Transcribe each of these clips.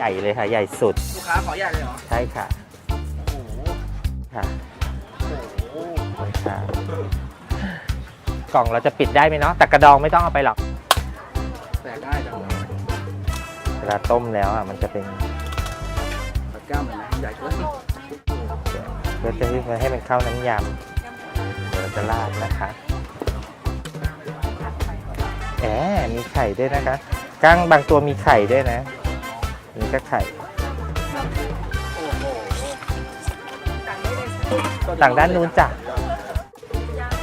ใหญ่เลยค่ะ ใหญ่สุด ลูกค้าขอใหญ่เลยเหรอ ใช่ค่ะ โอ้โห ค่ะโอ้โหนี่ค่ะ กล่องเราจะปิดได้ไหมเนาะ แต่กระดองไม่ต้องเอาไปหรอก แตกง่ายจังเวลาต้มแล้วอะ มันจะเป็นตัดกล้ามเลยนะใหญ่เกินเพื่อจะให้มันเข้าน้ำยำเดี๋ยวเราจะราดนะคะแหมมีไข่ด้วยนะคะ กั้งบางตัวมีไข่ด้วยนะ นี่ก็ไข่โอ้โหต่างด้านนู้นจ้ะ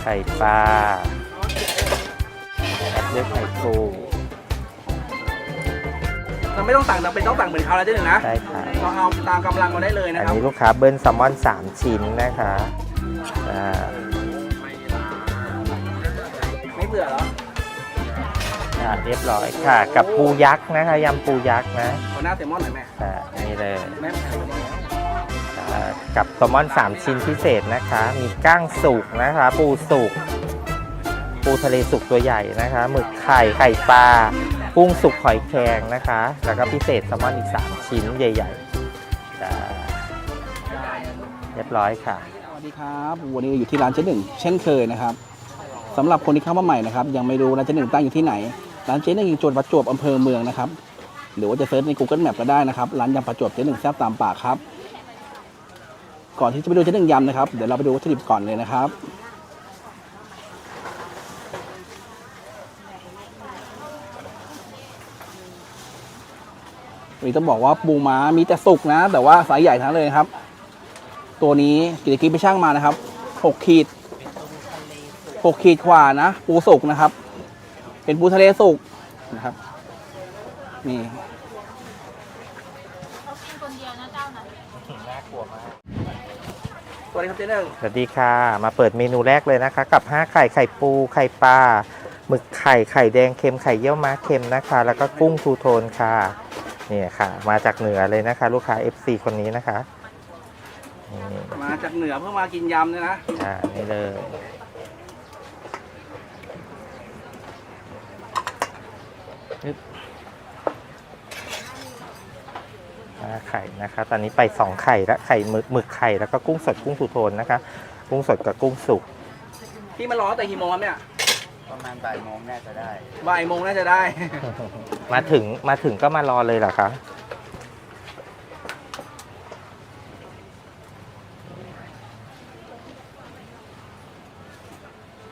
ไข่ปลาแอดเลือกไข่ปูเราไม่ต้องสั่งเราเป็นต้องสั่งเหมือนเขาแล้วเจ๊หนึ่งนะใช่ค่ะเราเอาตามกำลังเราได้เลยนะอันครับนี้ลูกค้าเบิ้ลแซลมอน 3 ชิ้นนะคะอ่า ไม่เบื่อเหรอ อ่าเรียบร้อยค่ะ กับปูยักษ์นะคะยำปูยักษ์นะขอหน้าเซลมอนหน่อยแม่อ่านี่เลยแม่ถ่ายมาแล้วอ่ากับแซลมอน 3 ชิ้นพิเศษนะคะ มีก้างสุกนะคะ ปูสุก ปูทะเลสุกตัวใหญ่นะคะหมึกไข่ไข่ปลากุ้งสุกหอยแครงนะคะ แล้วก็พิเศษแซลมอนอีก 3 ชิ้นใหญ่ๆจ้าเรียบร้อยค่ะ สวัสดีครับวันนี้อยู่ที่ร้านเจ๊หนึ่งเช่นเคยนะครับสำหรับคนที่เข้ามาใหม่นะครับยังไม่รู้ร้านเจ๊หนึ่งตั้งอยู่ที่ไหน ร้านเจ๊หนึ่งจวัดประจวบอำเภอเมืองนะครับ หรือว่าจะเซิร์ชใน Google Map ก็ได้นะครับร้านยำประจวบเจ๊หนึ่งแซ่บตามปากครับ ก่อนที่จะไปดูเจ๊หนึ่งยำนะครับเดี๋ยวเราไปดูวัตถุดิบก่อนเลยนะครับนี่ต้องบอกว่าปูม้ามีแต่สุกนะ แต่ว่าไซส์ใหญ่ทั้งเลยครับ ตัวนี้กิตกี้ไปช่างมานะครับหกขีดหกขีดกว่านะ ปูสุกนะครับ เป็นปูทะเลสุกนะครับ นี่เขากินคนเดียวนะเจ้านั้นน่ากลัวมากสวัสดีครับเจ๊หนึ่งสวัสดีค่ะ มาเปิดเมนูแรกเลยนะคะ กับ 5 ไข่ไข่ปู ไข่ปลาหมึกไข่ไข่แดงเค็มไข่เยี่ยวม้าเค็มนะคะ แล้วก็กุ้งทูโทนค่ะนี่ค่ะ มาจากเหนือเลยนะคะ ลูกค้า FC คนนี้นะคะนี่มาจากเหนือเพื่อมากินยำเนี่ยนะอ่านี่เลยอึ๊บห้า ไข่นะคะ ตอนนี้ไปสองไข่แล้วไข่หมึกหมึกไข่แล้วก็กุ้งสดกุ้งทูโทนนะคะ กุ้งสดกับกุ้งสุกพี่มารอตั้งแต่กี่โมงครับเนี่ยประมาณบ่ายโมงน่าจะได้บ่ายโมงน่าจะได้ มาถึงมาถึงก็มารอเลยเหรอคะ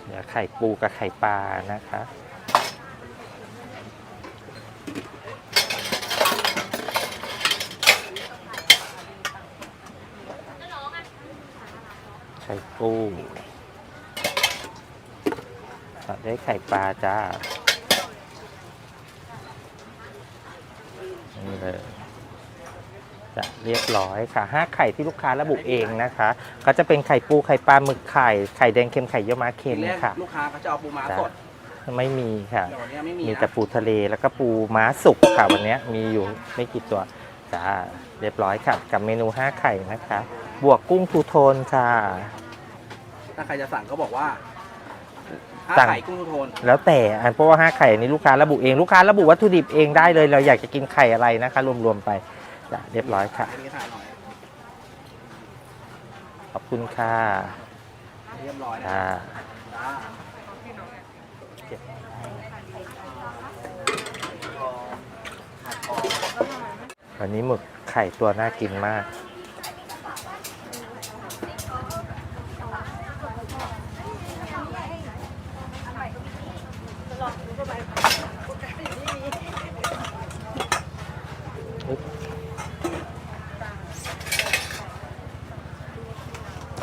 เดี๋ยวไข่ปูกับไข่ปลานะคะ ไข่ปูตัดด้วยไข่ปลาจ้า นี่เลยจะเรียบร้อยค่ะห้าไข่ที่ลูกค้าระบุเองนะคะ ก็จะเป็นไข่ปูไข่ปลาหมึกไข่ไข่แดงเค็มไข่เยี่ยวม้าเค็ทีมแรกค่ะ ลูกค้าเขาจะเอาปูม้าจ้ะสดไม่มีค่ะแต่วันนี้ไม่มีมีนะแต่ปูทะเลแล้วก็ปูม้าสุกค่ะวันนี้มีอยู่ไม่กี่ตัวจ้าเรียบร้อยค่ะ กับเมนูห้าไข่นะคะ บวกกุ้งทูโทนค่ะ ถ้าใครจะสั่งก็บอกว่าห้าสั่ง ไข่กุ้งทูโทนแล้วแต่อันเพราะว่าห้าไข่อันนี้ลูกค้าระบุเองลูกค้าระบุวัตถุดิบเองได้เลย เราอยากจะกินไข่อะไรนะคะ รวมๆไปจ้ะเรียบร้อยค่ะ อันนี้ถ่ายหน่อยขอบคุณค่ะเรียบร้อยนะอ่าจ้าวันนี้หมึกไข่ตัวน่ากินมาก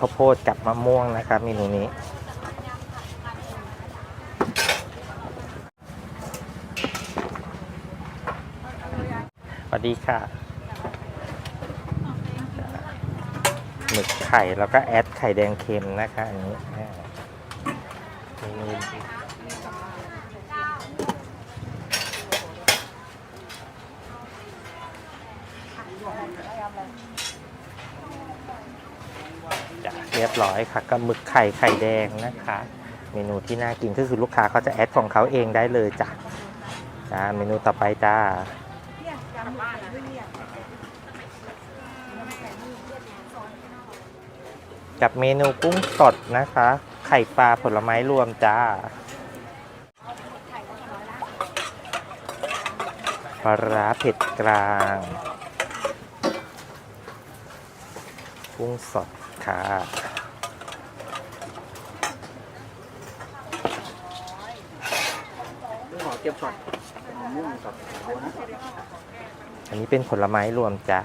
ข้าวโพดกับมะม่วงนะครับเมนูนี้ สวัสดีค่ะ หมึกไข่แล้วก็แอดไข่แดงเค็มนะคะอันนี้อ่ามีจะเรีย บร้อยค่ะก็หมึกไข่ไข่แดงนะคะ เมนูที่น่ากินก็คือลูกค้าเขาจะแอดของเขาเองได้เลยจ้ะจ้าเมนูต่อไปจ้ากับเมนูกุ้งสดนะคะ ไข่ปลาผลไม้รวมจ้าปลาร้าเผ็ดกลาง กุ้งสดค่ะ ขอ เก็บช็อตมะม่วงกับเอานะ อันนี้เป็นผลไม้รวมจ้า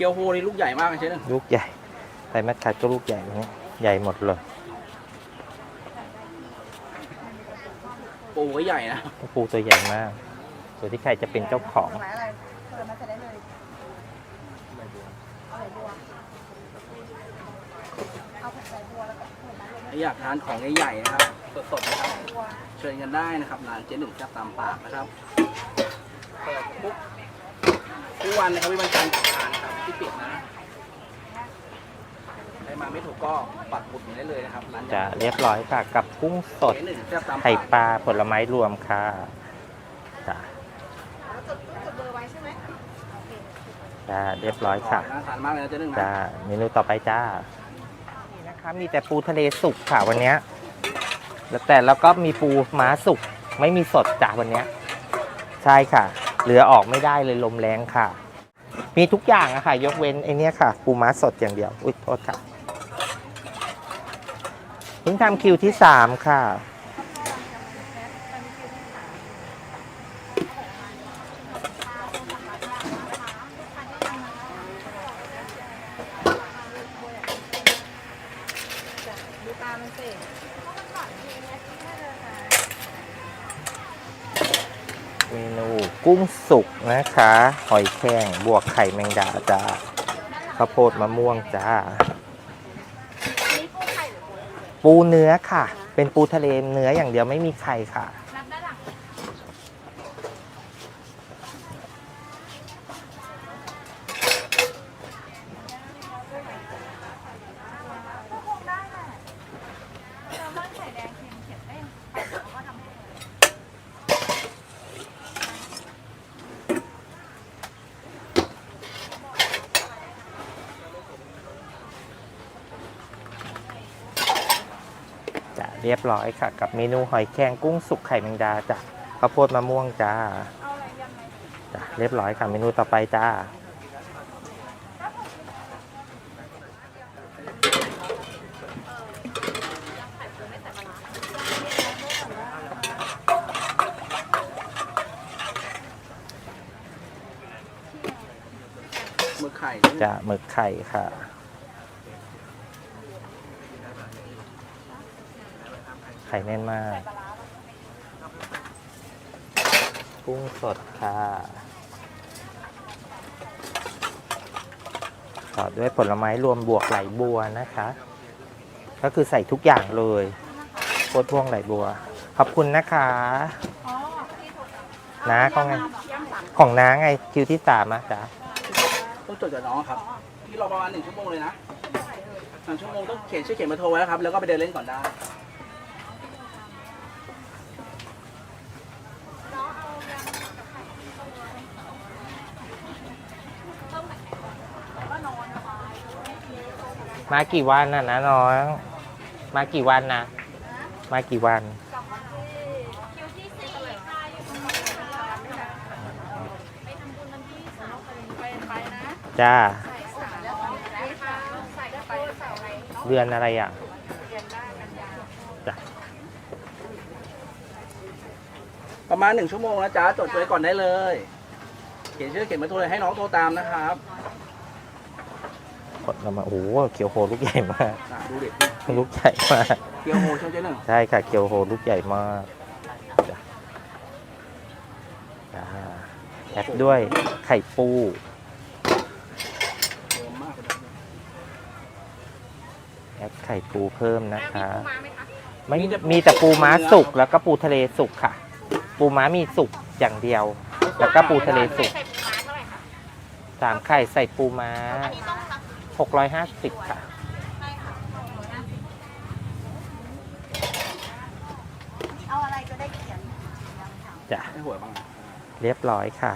คียวโฮนี่ลูกใหญ่มากเลยเชฟหนึ่งลูกใหญ่ไตรมัดคัดก็ลูกใหญ่นะใหญ่หมดเลยปูก็ใหญ่นะปูตัวใหญ่มากตัวที่ใครจะเป็นเจ้าของอยากทานของใหญ่ๆนะครับสดๆนะครับเชิญกันได้นะครับร้านเจ๊หนึ่งแซ่บตามปากนะครับเปิดทุก ทุกวันนะครับวิวันจันทร์กับทานนะครับที่ปิดนะใครมาไม่ถูกก็ปักหมุดอยู่ได้เลยนะครับร้านจะเรียบร้อยค่ะกับกุ้งสด เจ๊หนึ่งแซ่บตามไข่ปากปลาผลไม้รวมค่ะจ้ะจ้าเรียบร้อยค่ะ น่าทานมากเลยนะเจ๊หนึ่งนะจ้าเมนูต่อไปจ้า นี่นะคะมีแต่ปูทะเลสุกค่ะวันเนี้ยแล้วแต่แล้วก็มีปูม้าสุกไม่มีสดจ้าวันเนี้ย ใช่ค่ะ เหลือออกไม่ได้เลยลมแรงค่ะ มีทุกอย่างอะค่ะ ยกเว้นไอเนี้ยค่ะปูม้าสดอย่างเดียว อุ้ยโทษค่ะเพิ่งทำคิวที่สามค่ะ เมนู กุ้งสุกนะคะ หอยแครงบวกไข่แมงดาจ้าข้าวโพดมะม่วงจ้า ปูเนื้อค่ะ เป็นปูทะเลเนื้ออย่างเดียวไม่มีไข่ค่ะ รับได้หลัง จะ เรียบร้อยค่ะ กับเมนูหอยแครงกุ้งสุกไข่แมงดาจ้ะข้าวโพดมะม่วงจ้าจ้ะเรียบร้อยค่ะ เมนูต่อไปจ้าหมึกไข่จะหมึกไข่ค่ะ ไข่แน่นมาก กุ้งสดค่ะต่อด้วยผลไม้รวมบวกไหลบัวนะคะ ก็คือใส่ทุกอย่างเลยโคตรพวงไหลบัว ขอบคุณนะคะน้าเขาไง ของน้าไงคิวที่สามอะจ้ะต้องจดกับน้องครับพี่รอประมาณหนึ่งชั่วโมงเลยนะหนึ่งชั่วโมงต้องเขียนชื่อเขียนเบอร์โทรไว้ครับ แล้วก็ไปเดินเล่นก่อนได้ มากี่วันน่ะนะน้อง มากี่วันนะ มากี่วัน จ้าใส่สามแล้วได้ค่ะใส่ไปใส่อะไรเดือนอะไรอะประมาณหนึ่งชั่วโมงนะจ๊ะจดไว้ก่อนได้เลย เขียนชื่อเขียนเบอร์โทรเลยให้น้องโทรตามนะครับ เรามาโอ้โหเคียวโฮลูกใหญ่มาก อะดูเด็กลูกใหญ่มาก เกียวโฮช่องเจ๊หนึ่งใช่ค่ะเคียวโฮลูกใหญ่มากจ้ะจ้าแอดด้วยไข่ปูโฮมากเลยแอดไข่ปูเพิ่มนะคะมาไหมคะ ไม่มีแต่ปูม้าสุกแล้วก็ปูทะเลสุกค่ะ ปูม้ามีสุกอย่างเดียว แล้วก็ปูทะเลสุกใส่ปูม้าเท่าไหร่คะสามไข่ใส่ปูม้า อันนี้ต้องรับ 650ค่ะใช่ค่ะ เอาอะไรก็ได้เขียนจ้ะ ให้หัวบ้างเรียบร้อยค่ะ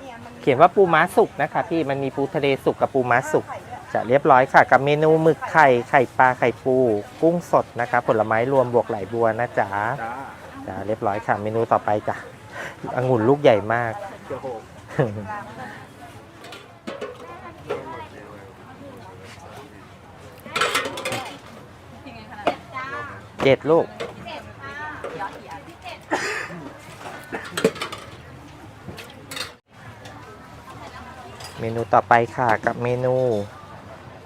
เนี่ยมันเขียนว่าปูม้าสุกนะคะพี่ มันมีปูทะเลสุกกับปูม้าสุก จะเรียบร้อยค่ะ กับเมนูหมึกไข่ ไข่ปลา ไข่ปู กุ้งสดนะคะ ผลไม้รวมบวกไหลบัวนะจ๊ะจ้าจ้ะเรียบร้อยค่ะ เมนูต่อไปจ้ะ องุ่นลูกใหญ่มากเดี๋ยวโห เจ็ดลูกเมนูต่อไปค่ะกับเมนู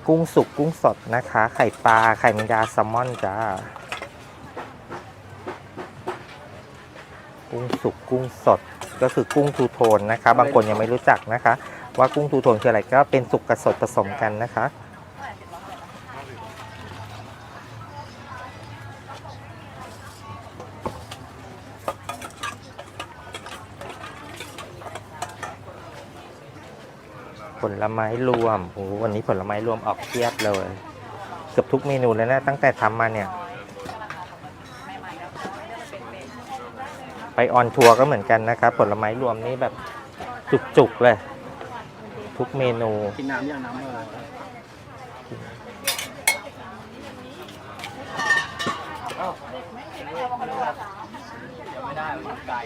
กุ้งสุกกุ้งสดนะคะ ไข่ปลาไข่แมงดาแซลมอนจ้ากุ้งสุกกุ้งสดก็คือกุ้งทูโทนนะคะ บางคนยังไม่รู้จักนะคะ ว่ากุ้งทูโทนคืออะไรก็เป็นสุกกับสดผสมกันนะคะ ผลไม้รวมโอ้โหวันนี้ผลไม้รวมออกเทียบเลย เกือบทุกเมนูเลยนะตั้งแต่ทำมาเนี่ย ไปออนทัวร์ก็เหมือนกันนะครับ ผลไม้รวมนี่แบบจุกๆเลย ทุกเมนูกินน้ำยังน้ำเลยไม่ได้มันอยู่ไกล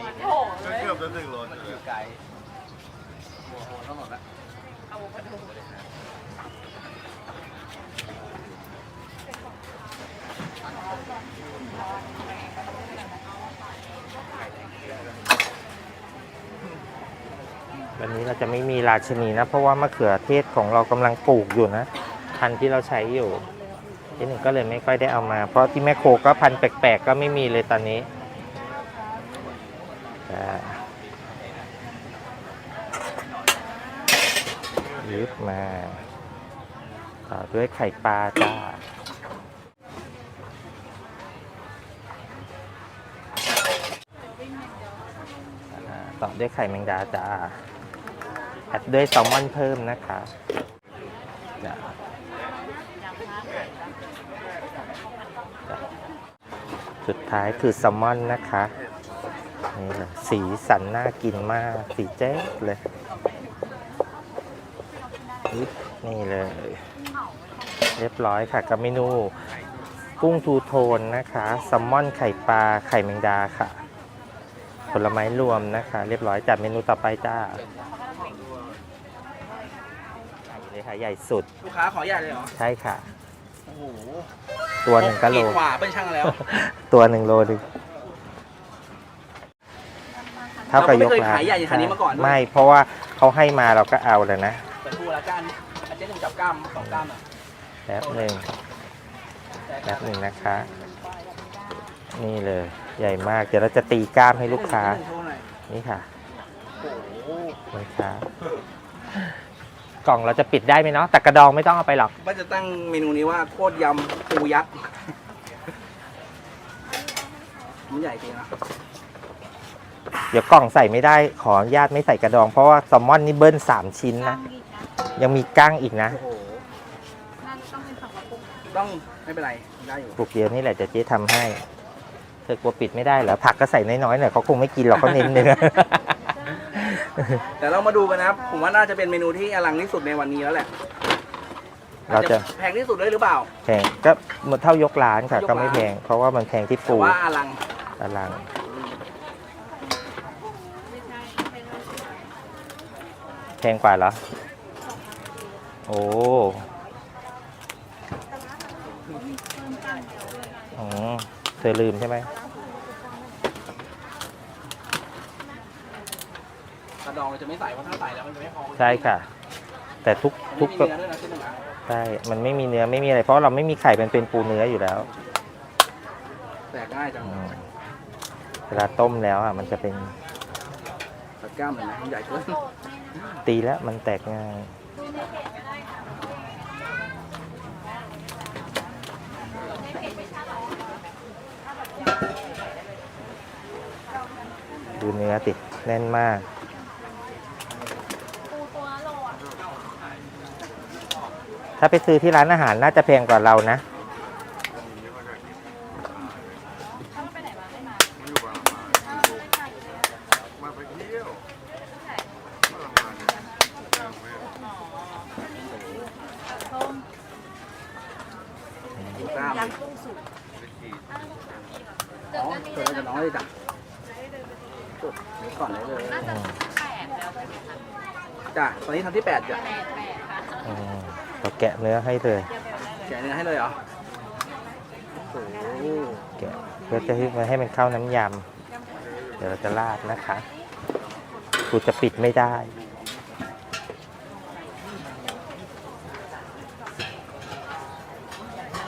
เกือบจะถึงรถมันอยู่ไกล วันนี้เราจะไม่มีราชนีนะ เพราะว่า มะเขือเทศของเรากำลังปลูกอยู่นะ พันธุ์ที่เราใช้อยู่ที่หนึ่งก็เลยไม่ค่อยได้เอามา เพราะที่แม่โคก็พันธุ์แปลกๆก็ไม่มีเลยตอนนี้จ้าึบมาต่อด้วยไข่ปลาจ้าต่อด้วยไข่แมงดาจ้าแอดด้วยแซลมอนเพิ่มนะคะจ้ะจ้ะสุดท้ายคือแซลมอนนะคะนี่เลยสีสันน่ากินมาก สีแจ๊ดเลย นี่เลย เรียบร้อยค่ะกับเมนู กุ้งทูโทนนะคะแซลมอนไข่ปลาไข่แมงดาค่ะ ผลไม้รวมนะคะ เรียบร้อยจัดเมนูต่อไปจ้านี่เลยค่ะใหญ่สุด ลูกค้าขอใหญ่เลยเหรอ ใช่ค่ะ โอ้โห ตัวหนึ่งก็โลขีดกว่าเป็นช่างแล้ว ตัวหนึ่งโลหนึงเท่ากับยกเราก็ไม่เคยร้านขายใหญ่อย่างคันนี้มาก่อนด้วยไม่เพราะว่าเขาให้มาเราก็เอาเลยนะ แต่ทูละก้านอาจจะหนึ่งจับกล้ามสองกล้ามอะแป๊บหนึ่งแป๊บหนึ่งนะคะ นี่เลย ใหญ่มาก เดี๋ยวเราจะตีกล้ามให้ลูกค้าโชว์หน่อยนี่ค่ะโอ้โหนี่ค่ะกล่องเราจะปิดได้ไหมเนาะแต่กระดองไม่ต้องเอาไปหรอกว่าจะตั้งเมนูนี้ว่าโคตรยำปูยักษ์มันใหญ่จริงนะเดี๋ยวกล่องใส่ไม่ได้ขออนุญาตไม่ใส่กระดองเพราะว่าแซลมอนนี่เบิ้ลสามชิ้นนะ ยังมีก้างอีกนะโอ้โหน่าจะต้องเป็นสองกระปุกต้องไม่เป็นไรได้อยู่ ปลูกเดียวนี่แหละจะเจ๊ทำให้ เธอกลัวปิดไม่ได้เหรอผักก็ใส่น้อยๆหน่อยเขาคงไม่กินหรอกเขาเน้นเนื้อ แต่เรามาดูกันนะครับ ผมว่าน่าจะเป็นเมนูที่อลังที่สุดในวันนี้แล้วแหละเราจะแพงที่สุดเลยหรือเปล่า แพงก็หมดเท่ายกร้านค่ะ ยกร้าน ก็ไม่แพง เพราะว่ามันแพงที่แต่ปูว่าอลังตารางแพงกว่าเหรอโอ้อ๋อเธอลืมใช่ไหมกระดองเราจะไม่ใส่เพราะถ้าใส่แล้วมันจะไม่พอใช่ค่ะ แต่ทุกไม่ทุกมีเนื้อด้วยนะที่หนึ่งนะใช่มันไม่มีเนื้อไม่มีอะไร เพราะเราไม่มีไข่เป็นเป็นปูเนื้ออยู่แล้วแตกง่ายจังอืมเวลาต้มแล้วอะมันจะเป็นตัดกล้ามเลยนะมันใหญ่เกินตีแล้วมันแตกง่าย ดูเนื้อติแน่นมากถ้าไปซื้อที่ร้านอาหารน่าจะแพงกว่าเรานะ ถ้ามันไปไหนมาไม่มา มาไปเที่ยว ส้ม กล้าม ยำกุ้งสุก อ๋อเจอกับน้องเลยจ้ะจุดนี้ก่อนเลยเลย น่าจะแปดแล้วใช่ไหมคะ จ้ะตอนนี้ทำที่แปดจ้ะแปดแปดค่ะอืมเราแกะเนื้อให้เลย แกะเนื้อให้เลยเหรอโอ้โหแกะเพื่อจะให้มันให้มันเข้าน้ำยำ เดี๋ยวเราจะราดนะคะกูจะปิดไม่ได้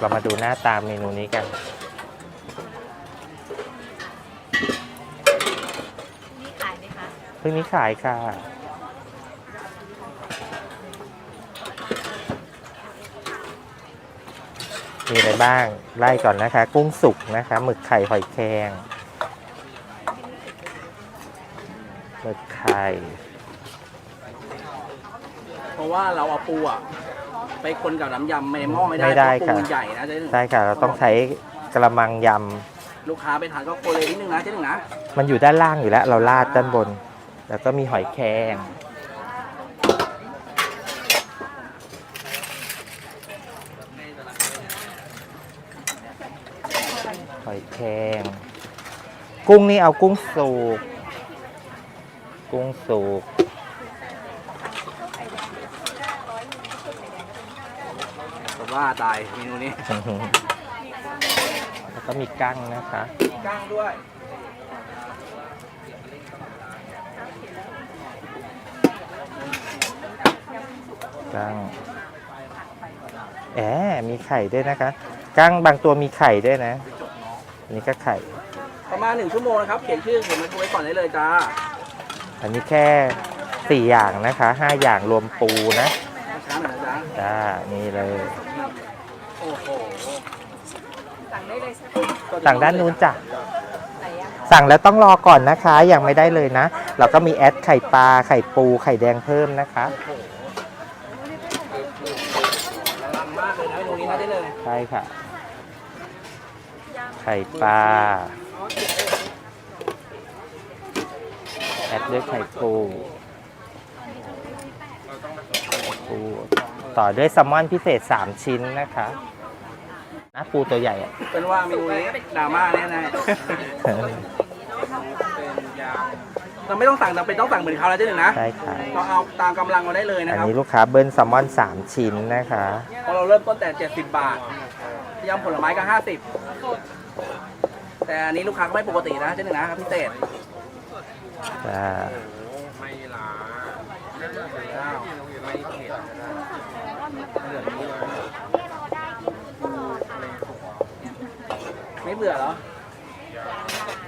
เรามาดูหน้าตามเมนูนี้กันนี่ขายไหมคะเพิ่งนี้ขายค่ะ มีอะไรบ้าง ไล่ก่อนนะคะ กุ้งสุกนะคะหมึกไข่หอยแครงหมึกไข่ เพราะว่าเราเอาปูอะ ไปคนกับน้ำยำในหม้อไม่ได้ไม่ได้เพราะปูค่ะ มันใหญ่นะเจ๊หนึ่งใช่ค่ะ เราต้องใช้กระมังยลูกค้าไปทานก็โคเลยนิดนึงนะเจ๊หนึ่งนะำมันอยู่ด้านล่างอยู่แล้ว เราราดด้านบน แล้วก็มีหอยแครงหอย แครงกุ้งนี่เอากุ้งสุก กุ้งสุกผมว่าตายเมนูนี้แล้วก็มีกั้งนะคะ มีก้างด้วยกั้งแอบมีไข่ด้วยนะคะ กั้งบางตัวมีไข่ด้วยนะ อันนี้ก็ไข่ ประมาณหนึ่งชั่วโมงนะครับ เขียนชื่อเขียนมาโทรไว้ก่อนได้เลยจ้าอันนี้แค่สี่อย่างนะคะห้าอย่างรวมปูนะช้าหน่อยนะจ๊ะจ้านี่เลย โอ้โหสั่งได้เลยใช่ไหมสั่งด้านนู้นจ้ะ ไหนอะสั่งแล้วต้องรอก่อนนะคะ ยังไม่ได้เลยนะ เราก็มีแอดไข่ปลาไข่ปูไข่แดงเพิ่มนะคะลังมากเลยนะเมนูนี้นะเจ๊หนึ่งใช่ค่ะ ไข่ปลาแอดด้วยไข่ปูปูต่อด้วยแซลมอนพิเศษ 3 ชิ้นนะคะนะปูตัวใหญ่อะเป็นว่าเมนูนี้ดราม่าแน่ๆเราไม่ต้องสั่งเราเป็นต้องสั่งเหมือนเขาแล้วเจ๊หนึ่งนะใช่ค่ะเราเอาตามกำลังเราได้เลยนะอันครับนี้ลูกค้าเบิ้ลแซลมอน 3 ชิ้นนะคะ เพราะเราเริ่มต้นแต่ 70 บาทยำผลไม้ก็50 แต่อันนี้ลูกค้าก็ไม่ปกตินะเจ๊หนึ่งนะครับพิเศษจ้าอ้าวไม่เบื่อเหรอ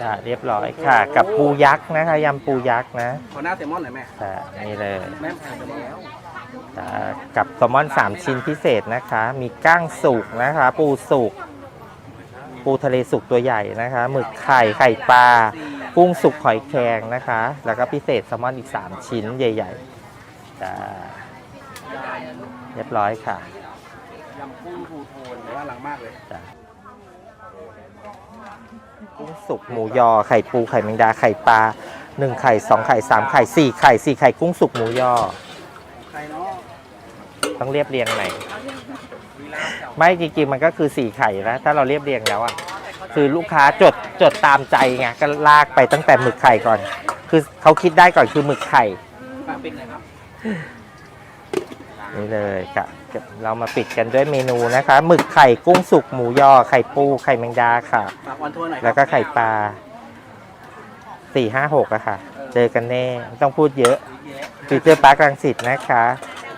จ้าเรียบร้อยค่ะ กับปูยักษ์นะคะยำปูยักษ์นะขอหน้าแซลมอนหน่อยแม่จ้านี่เลยแม่ผ่านไปแล้วจ้ากับแซลมอน 3 ชิ้นพิเศษนะคะ มีก้างสุกนะคะ ปูสุก ปูทะเลสุกตัวใหญ่นะคะหมึกไข่ไข่ปลากุ้งสุกหอยแครงนะคะ แล้วก็พิเศษแซลมอนอีก 3 ชิ้นใหญ่ๆจ้าเรียบร้อยค่ะยำกุ้งทูโทนแต่ว่าหลังมากเลยจ้ะกุ้งสุกหมูยอไข่ปูไข่แมงดาไข่ปลาหนึ่งไข่สองไข่สามไข่สี่ไข่สี่ไข่กุ้งสุกหมูยอใครเนาะต้องเรียบเรียงไหนอย ไม่จริงๆมันก็คือสี่ไข่แล้วถ้าเราเรียบเรียงแล้วอะคือลูกค้าจดจดตามใจไงก็ลากไปตั้งแต่หมึกไข่ก่อน คือเขาคิดได้ก่อนคือหมึกไข่มาปิดหน่อยครับนี่เลยค่ะเรามาปิดกันด้วยเมนูนะคะหมึกไข่กุ้งสุกหมูยอไข่ปูไข่แมงดาค่ะฝากวันทัวร์หน่อยครัแล้วก็ไข่ปลาสี่ห้าหกอะค่ะ เจอกันแน่ไม่ต้องพูดเยอะฟิวเจอร์ปาร์ครังสิตนะคะ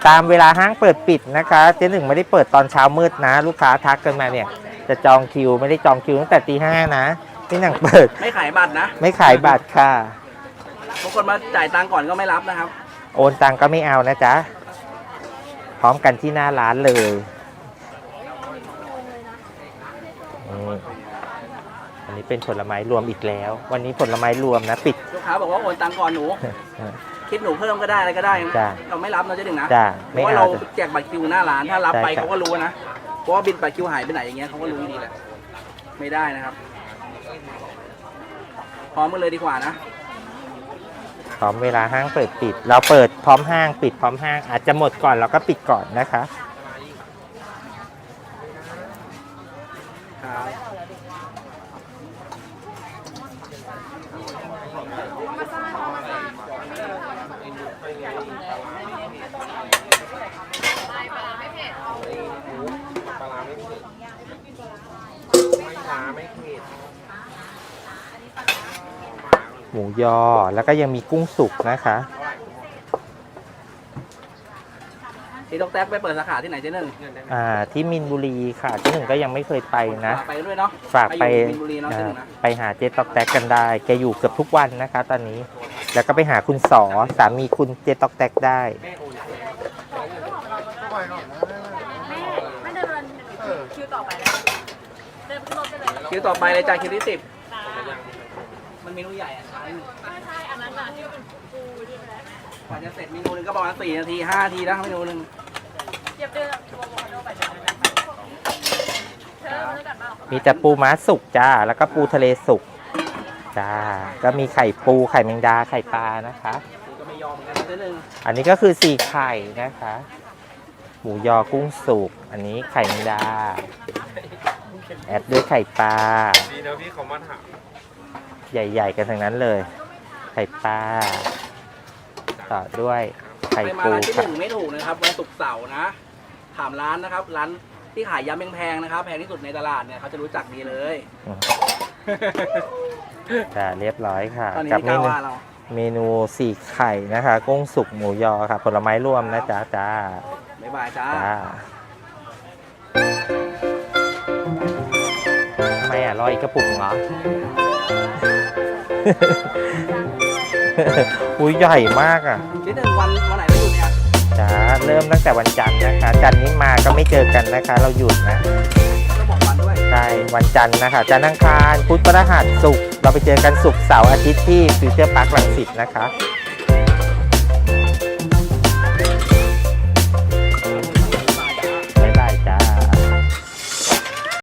ตามเวลาห้างเปิดปิดนะคะเจ๊หนึ่งไม่ได้เปิดตอนเช้ามืดนะ ลูกค้าทักกันมาเนี่ย จะจองคิวไม่ได้จองคิวตั้งแต่ตีห้านะที่หนังเปิด ไม่ขายบัตรนะไม่ขายบัตรค่ะ บางคนมาจ่ายตังค์ก่อนก็ไม่รับนะครับ โอนตังก็ไม่เอานะจ๊ะ พร้อมกันที่หน้าร้านเลยนี่อันนี้นี้เป็นผลไม้รวมอีกแล้ว วันนี้ผลไม้รวมนะ ปิด ลูกค้าบอกว่าโอนตังค์ก่อนหนู คิดหนูเพิ่มก็ได้อะไรก็ได้จ้ะ เราไม่รับนะเจ๊หนึ่งนะจ้าเพไม่ราะว่าเอาเราจ้ะ แจกบัตรคิวหน้าร้านถ้ารับไปใช่ครับ เขาก็รู้นะเพราะว่าบินบัตรคิวหายไปไหนอย่างเงี้ยเขาก็รู้ดีแหละไม่ได้นะครับ พร้อมกันเลยดีกว่านะพร้อมเวลาห้างเปิดปิด เราเปิดพร้อมห้างปิดพร้อมห้างอาจจะหมดก่อนเราก็ปิดก่อนนะคะ หมูยอแล้วก็ยังมีกุ้งสุกนะคะที่ดอกแท็กไปเปิดสาขาที่ไหนเจ๊หนึ่งอ่าที่มินบุรีค่ะเจ๊หนึ่งก็ยังไม่เคยไปนะ ฝากไปด้วยเนาะฝากไปอยู่มินบุรีเนาะเจ๊หนึ่งนะ ไปหาเจ๊ตอกแตกกันได้ แกอยู่เกือบทุกวันนะคะ ตอนนี้ แล้วก็ไปหาคุณสอสามีคุณเจ๊ตอกแตกได้ไม่เดินคิวต่อไปแล้วเดินขึ้นรถไปเลย คิวต่อไปเลยจ้ะคิวที่สิบมันเมนูใหญ่อะช้านิดนึงไม่ใช่อันนั้นน่ะที่เป็นปูใช่ไหมกว่าจะเสร็จเมนูหนึงก็ประมาณสี่นาทีห้านาทีนะเมนูหนึงเทียบเดินตัวโมคาโดไปเดินไปเธอรู้จักเปล่ามีแต่ปูม้าสุกจ้า แล้วก็ปูทะเลสุกจ้า ก็มีไข่ปูไข่แมงดาไข่ปลานะคะก็ไม่ยอมเหมือนกันนะเจ๊หนึ่งอันนี้ก็คือสี่ไข่นะคะ หมูยอกุ้งสุก อันนี้ไข่แมงดา แอดด้วยไข่ปลา ดีนะพี่เขามาถามใหญ่ ๆ กันทั้งนั้นเลย ไข่ปลา ต่อด้วยไข่ไปมาปูร้านที่หค่ะนึ่งไม่ถูกนะครับวันศุกร์เสาร์นะ ถามร้านนะครับ ร้านที่ขายยำแพงๆนะครับ แพงที่สุดในตลาดเนี่ยเขาจะรู้จักดีเลย อืมจ้าเรียบร้อยค่ะ ตอนนี้กับที่เมก้าวนูว่าเรา เมนูสี่ไข่นะคะ กุ้งสุกหมูยอค่ะ ผลไม้รวมนะจ๊ะจ้าบ๊ายบายจ้า จ้า ไมอะรออีกกระปุกเหรอ อุ้ยใหญ่มากอะที่หนึ่งวันวันไหนไม่อยู่เนี่ยจ้าเริ่มตั้งแต่วันจันทร์นะคะ จันทร์นี้มาก็ไม่เจอกันนะคะ เราหยุดนะต้องบอกวันด้วยใช่วันจันทร์นะคะ จันทร์อังคารพุธพฤหัสศุกร์เราไปเจอกันศุกร์เสาร์อาทิตย์ที่ฟิวเจอร์พาร์คลังสิตนะคะค